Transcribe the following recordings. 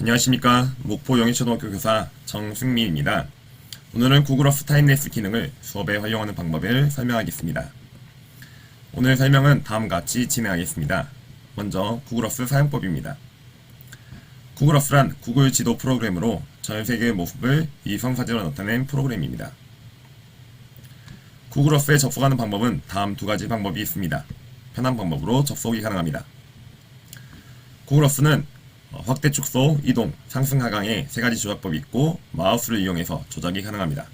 안녕하십니까. 목포 영희초등학교 교사 정승민입니다. 오늘은 구글어스 타임레스 기능을 수업에 활용하는 방법을 설명하겠습니다. 오늘 설명은 다음과 같이 진행하겠습니다. 먼저 구글어스 사용법입니다. 구글어스란 구글 지도 프로그램으로 전 세계의 모습을 이성사진으로 나타낸 프로그램입니다. 구글어스에 접속하는 방법은 다음 두 가지 방법이 있습니다. 편한 방법으로 접속이 가능합니다. 구글어스는 어, 확대 축소, 이동, 상승 하강의 세 가지 조작법이 있고 마우스를 이용해서 조작이 가능합니다.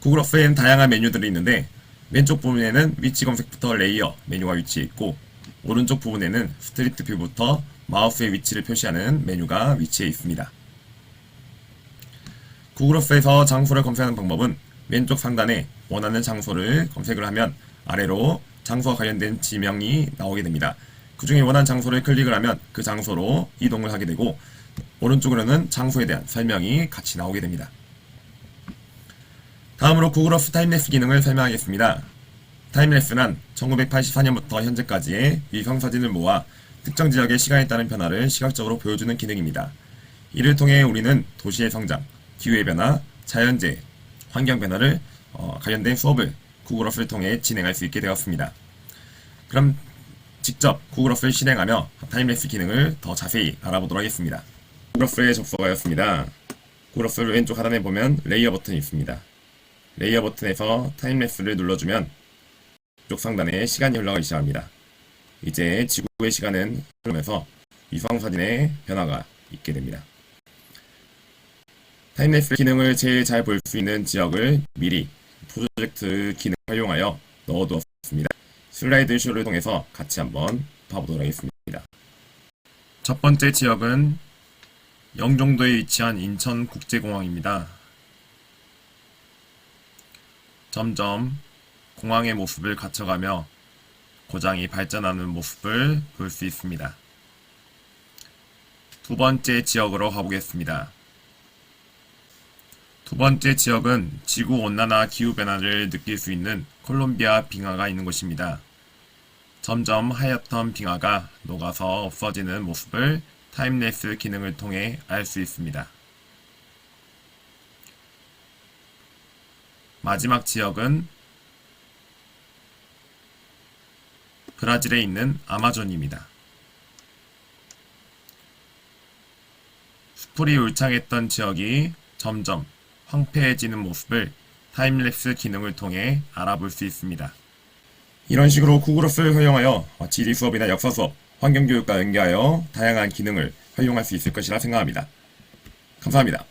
구글어스에는 다양한 메뉴들이 있는데 왼쪽 부분에는 위치 검색부터 레이어 메뉴가 위치해 있고 오른쪽 부분에는 스트리트 뷰부터 마우스의 위치를 표시하는 메뉴가 위치해 있습니다. 구글어스에서 장소를 검색하는 방법은 왼쪽 상단에 원하는 장소를 검색을 하면 아래로 장소와 관련된 지명이 나오게 됩니다. 그 중에 원하는 장소를 클릭을 하면 그 장소로 이동을 하게 되고 오른쪽으로는 장소에 대한 설명이 같이 나오게 됩니다. 다음으로 구글 어스 타임랩스 기능을 설명하겠습니다. 타임랩스는 1984년부터 현재까지의 위성 사진을 모아 특정 지역의 시간에 따른 변화를 시각적으로 보여주는 기능입니다. 이를 통해 우리는 도시의 성장, 기후의 변화, 자연재해, 환경 변화를 어, 관련된 수업을 구글 어스를 통해 진행할 수 있게 되었습니다. 그럼 직접 구글어스를 실행하며 타임랩스 기능을 더 자세히 알아보도록 하겠습니다. 구글어스에 접속하였습니다. 구글어스를 왼쪽 하단에 보면 레이어 버튼이 있습니다. 레이어 버튼에서 타임랩스를 눌러주면 쪽 상단에 시간이 흘러가기 시작합니다. 이제 지구의 시간은 흐르면서 위성 사진의 변화가 있게 됩니다. 타임랩스 기능을 제일 잘 볼 수 있는 지역을 미리 프로젝트 기능 활용하여 넣어두었습니다. 슬라이드 쇼를 통해서 같이 한번 봐보도록 하겠습니다. 첫 번째 지역은 영종도에 위치한 인천국제공항입니다. 점점 공항의 모습을 갖춰가며 고장이 발전하는 모습을 볼 수 있습니다. 두 번째 지역으로 가보겠습니다. 두 번째 지역은 지구 온난화 기후 변화를 느낄 수 있는 콜롬비아 빙하가 있는 곳입니다. 점점 하얗던 빙하가 녹아서 없어지는 모습을 타임랩스 기능을 통해 알 수 있습니다. 마지막 지역은 브라질에 있는 아마존입니다. 수풀이 울창했던 지역이 점점 황폐해지는 모습을 타임랩스 기능을 통해 알아볼 수 있습니다. 이런 식으로 구글어스를 활용하여 지리 수업이나 역사 수업, 환경교육과 연계하여 다양한 기능을 활용할 수 있을 것이라 생각합니다. 감사합니다.